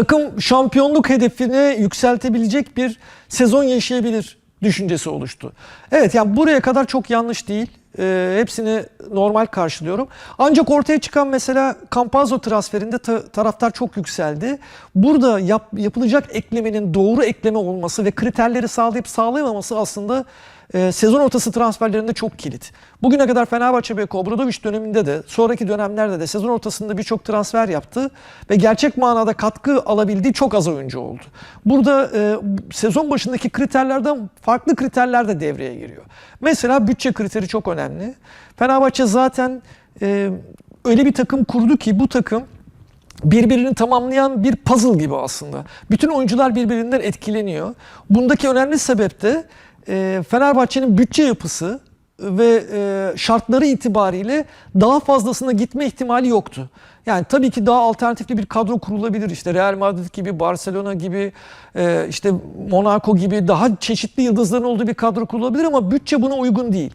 takım şampiyonluk hedefini yükseltebilecek bir sezon yaşayabilir düşüncesi oluştu. Evet yani buraya kadar çok yanlış değil. Ee, hepsini normal karşılıyorum. Ancak ortaya çıkan mesela Campazzo transferinde ta- taraftar çok yükseldi. Burada yap- yapılacak eklemenin doğru ekleme olması ve kriterleri sağlayıp sağlayamaması aslında e, sezon ortası transferlerinde çok kilit. Bugüne kadar Fenerbahçe ve Obradoviç döneminde de sonraki dönemlerde de sezon ortasında birçok transfer yaptı ve gerçek manada katkı alabildiği çok az oyuncu oldu. Burada e, sezon başındaki kriterlerden farklı kriterler de devreye giriyor. Mesela bütçe kriteri çok önemli. Fenerbahçe zaten e, öyle bir takım kurdu ki bu takım birbirini tamamlayan bir puzzle gibi aslında. Bütün oyuncular birbirinden etkileniyor. Bundaki önemli sebep de e, Fenerbahçe'nin bütçe yapısı ve e, şartları itibariyle daha fazlasına gitme ihtimali yoktu. Yani tabii ki daha alternatifli bir kadro kurulabilir. İşte Real Madrid gibi, Barcelona gibi, e, işte Monaco gibi daha çeşitli yıldızların olduğu bir kadro kurulabilir ama bütçe buna uygun değil.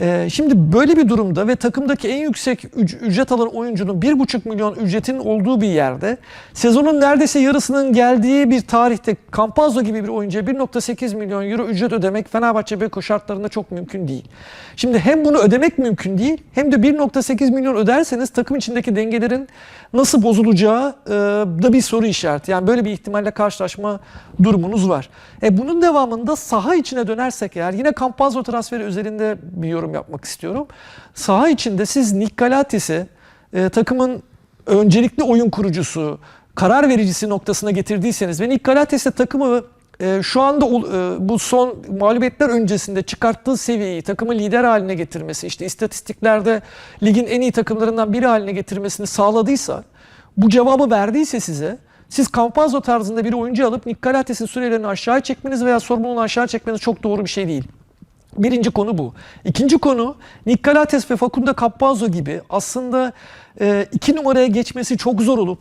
Ee, Şimdi böyle bir durumda ve takımdaki en yüksek üc- ücret alan oyuncunun 1,5 milyon ücretin olduğu bir yerde sezonun neredeyse yarısının geldiği bir tarihte Campazzo gibi bir oyuncuya 1,8 milyon euro ücret ödemek Fenerbahçe Beko şartlarında çok mümkün değil. Şimdi hem bunu ödemek mümkün değil hem de 1,8 milyon öderseniz takım içindeki dengelerin nasıl bozulacağı e, da bir soru işareti. Yani böyle bir ihtimalle karşılaşma durumunuz var. E bunun devamında saha içine dönersek eğer yine Campazzo transferi üzerinde bir yorum yapmak istiyorum. Saha içinde siz Nick Galatis'i e, takımın öncelikli oyun kurucusu, karar vericisi noktasına getirdiyseniz ve Nick Galatis'le takımı e, şu anda e, bu son mağlubiyetler öncesinde çıkarttığı seviyeyi takımı lider haline getirmesi, işte istatistiklerde ligin en iyi takımlarından biri haline getirmesini sağladıysa, bu cevabı verdiyse size, siz Campazzo tarzında bir oyuncu alıp Nick Galates'in sürelerini aşağı çekmeniz veya sorumluluğunu aşağı çekmeniz çok doğru bir şey değil. Birinci konu bu. İkinci konu Nick Galates ve Facundo Campazzo gibi aslında e, iki numaraya geçmesi çok zor olup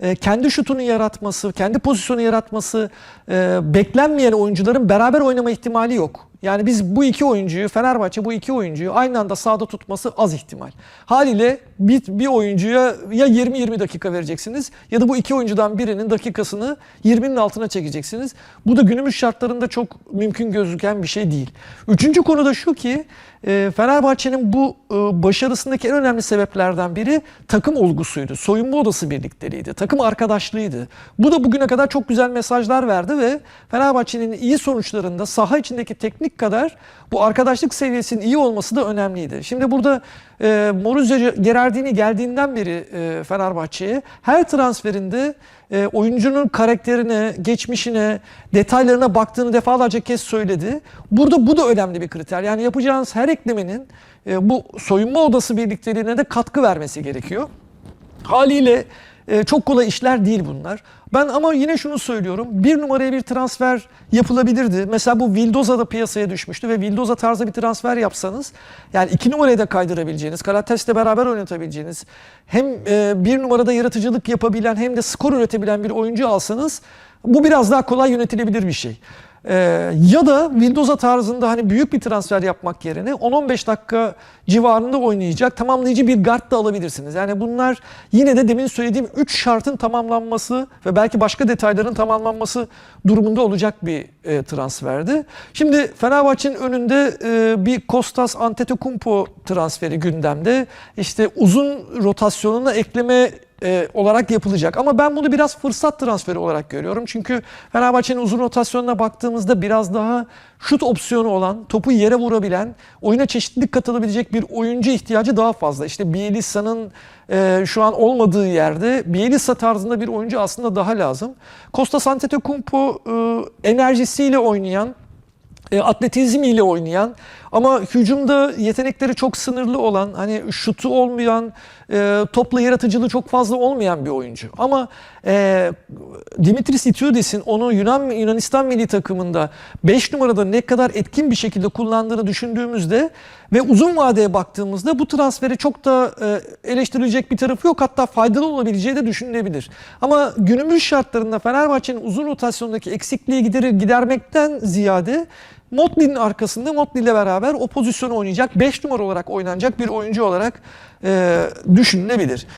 e, kendi şutunu yaratması, kendi pozisyonu yaratması e, beklenmeyen oyuncuların beraber oynama ihtimali yok. Yani biz bu iki oyuncuyu, Fenerbahçe bu iki oyuncuyu aynı anda sahada tutması az ihtimal. Haliyle bir, bir oyuncuya ya 20-20 dakika vereceksiniz ya da bu iki oyuncudan birinin dakikasını 20'nin altına çekeceksiniz. Bu da günümüz şartlarında çok mümkün gözüken bir şey değil. Üçüncü konu da şu ki e, Fenerbahçe'nin bu e, başarısındaki en önemli sebeplerden biri takım olgusuydu. Soyunma odası birlikteliğiydi. Takım arkadaşlığıydı. Bu da bugüne kadar çok güzel mesajlar verdi ve Fenerbahçe'nin iyi sonuçlarında saha içindeki teknik kadar bu arkadaşlık seviyesinin iyi olması da önemliydi. Şimdi burada e, Maurizio Gerardini geldiğinden beri e, Fenerbahçe'ye her transferinde e, oyuncunun karakterine, geçmişine, detaylarına baktığını defalarca kez söyledi. Burada bu da önemli bir kriter. Yani yapacağınız her eklemenin e, bu soyunma odası birlikteliğine de katkı vermesi gerekiyor. Haliyle e, çok kolay işler değil bunlar. Ben ama yine şunu söylüyorum. Bir numaraya bir transfer yapılabilirdi. Mesela bu Vildoza da piyasaya düşmüştü ve Vildoza tarzı bir transfer yapsanız yani iki numarayı da kaydırabileceğiniz, Karates'le beraber oynatabileceğiniz hem e, bir numarada yaratıcılık yapabilen hem de skor üretebilen bir oyuncu alsanız bu biraz daha kolay yönetilebilir bir şey. Ee, ya da Windows'a tarzında hani büyük bir transfer yapmak yerine 10-15 dakika civarında oynayacak tamamlayıcı bir guard da alabilirsiniz. Yani bunlar yine de demin söylediğim 3 şartın tamamlanması ve belki başka detayların tamamlanması durumunda olacak bir e, transferdi. Şimdi Fenerbahçe'nin önünde e, bir Kostas Antetokounmpo transferi gündemde. İşte uzun rotasyonuna ekleme e, olarak yapılacak. Ama ben bunu biraz fırsat transferi olarak görüyorum. Çünkü Fenerbahçe'nin uzun rotasyonuna baktığımızda biraz daha şut opsiyonu olan, topu yere vurabilen, oyuna çeşitlilik katılabilecek bir oyuncu ihtiyacı daha fazla. İşte Bielitsa'nın e, şu an olmadığı yerde Bielitsa tarzında bir oyuncu aslında daha lazım. Kostas Antetokounmpo e, enerjisiyle oynayan, e, atletizmiyle oynayan ama hücumda yetenekleri çok sınırlı olan, hani şutu olmayan, e, topla yaratıcılığı çok fazla olmayan bir oyuncu. Ama e, Dimitris Itiudis'in onu Yunan Yunanistan milli takımında 5 numarada ne kadar etkin bir şekilde kullandığını düşündüğümüzde ve uzun vadeye baktığımızda bu transferi çok da e, eleştirilecek bir tarafı yok. Hatta faydalı olabileceği de düşünülebilir. Ama günümüz şartlarında Fenerbahçe'nin uzun rotasyondaki eksikliği giderir, gidermekten ziyade Motley'nin arkasında Motley ile beraber o pozisyonu oynayacak 5 numara olarak oynanacak bir oyuncu olarak e, düşünülebilir.